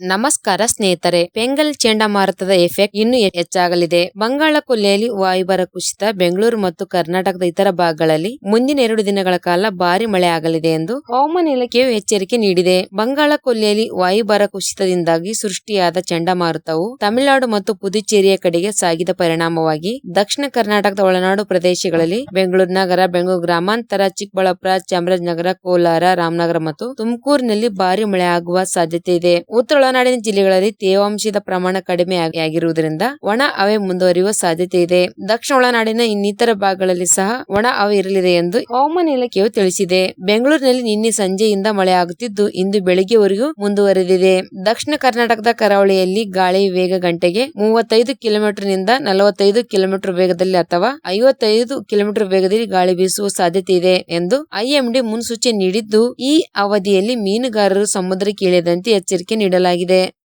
ನಮಸ್ಕಾರ ಸ್ನೇಹಿತರೆ. ಬೆಂಗಲ್ ಚಂಡಮಾರುತದ ಎಫೆಕ್ಟ್ ಇನ್ನೂ ಹೆಚ್ಚಾಗಲಿದೆ. ಬಂಗಾಳ ಕೊಲ್ಲಿಯಲ್ಲಿ ವಾಯುಭಾರ ಕುಸಿತ, ಬೆಂಗಳೂರು ಮತ್ತು ಕರ್ನಾಟಕದ ಇತರ ಭಾಗಗಳಲ್ಲಿ ಮುಂದಿನ ಎರಡು ದಿನಗಳ ಕಾಲ ಭಾರಿ ಮಳೆ ಆಗಲಿದೆ ಎಂದು ಹವಾಮಾನ ಇಲಾಖೆಯು ಎಚ್ಚರಿಕೆ ನೀಡಿದೆ. ಬಂಗಾಳ ಕೊಲ್ಲಿಯಲ್ಲಿ ವಾಯುಭಾರ ಕುಸಿತದಿಂದಾಗಿ ಸೃಷ್ಟಿಯಾದ ಚಂಡಮಾರುತವು ತಮಿಳುನಾಡು ಮತ್ತು ಪುದುಚೇರಿಯ ಕಡೆಗೆ ಸಾಗಿದ ಪರಿಣಾಮವಾಗಿ ದಕ್ಷಿಣ ಕರ್ನಾಟಕದ ಒಳನಾಡು ಪ್ರದೇಶಗಳಲ್ಲಿ ಬೆಂಗಳೂರು ನಗರ, ಬೆಂಗಳೂರು ಗ್ರಾಮಾಂತರ, ಚಿಕ್ಕಬಳ್ಳಾಪುರ, ಚಾಮರಾಜನಗರ, ಕೋಲಾರ, ರಾಮನಗರ ಮತ್ತು ತುಮಕೂರಿನಲ್ಲಿ ಭಾರಿ ಮಳೆ ಆಗುವ ಸಾಧ್ಯತೆ ಇದೆ. ಉತ್ತರ ಒಳನಾಡಿನ ಜಿಲ್ಲೆಗಳಲ್ಲಿ ತೇವಾಂಶದ ಪ್ರಮಾಣ ಕಡಿಮೆ ಆಗಿ- ಆಗಿರುವುದರಿಂದ ಒಣ ಹವೆ ಮುಂದುವರಿಯುವ ಸಾಧ್ಯತೆ ಇದೆ. ದಕ್ಷಿಣ ಒಳನಾಡಿನ ಇನ್ನಿತರ ಭಾಗಗಳಲ್ಲಿ ಸಹ ಒಣ ಹವೆ ಇರಲಿದೆ ಎಂದು ಹವಾಮಾನ ಇಲಾಖೆಯು ತಿಳಿಸಿದೆ. ಬೆಂಗಳೂರಿನಲ್ಲಿ ನಿನ್ನೆ ಸಂಜೆಯಿಂದ ಮಳೆ ಆಗುತ್ತಿದ್ದು ಇಂದು ಬೆಳಿಗ್ಗೆವರೆಗೂ ಮುಂದುವರೆದಿದೆ. ದಕ್ಷಿಣ ಕರ್ನಾಟಕದ ಕರಾವಳಿಯಲ್ಲಿ ಗಾಳಿ ವೇಗ ಗಂಟೆಗೆ ಮೂವತ್ತೈದು ಕಿಲೋಮೀಟರ್ನಿಂದ ನಲವತ್ತೈದು ಕಿಲೋಮೀಟರ್ ವೇಗದಲ್ಲಿ ಅಥವಾ ಐವತ್ತೈದು ಕಿಲೋಮೀಟರ್ ವೇಗದಲ್ಲಿ ಗಾಳಿ ಬೀಸುವ ಸಾಧ್ಯತೆ ಇದೆ ಎಂದು ಐಎಂಡಿ ಮುನ್ಸೂಚನೆ ನೀಡಿದ್ದು, ಈ ಅವಧಿಯಲ್ಲಿ ಮೀನುಗಾರರು ಸಮುದ್ರಕ್ಕೆ ಇಳಿಯದಂತೆ ಎಚ್ಚರಿಕೆ ನೀಡಲಾಗಿದೆ. ಆಗಿದೆ.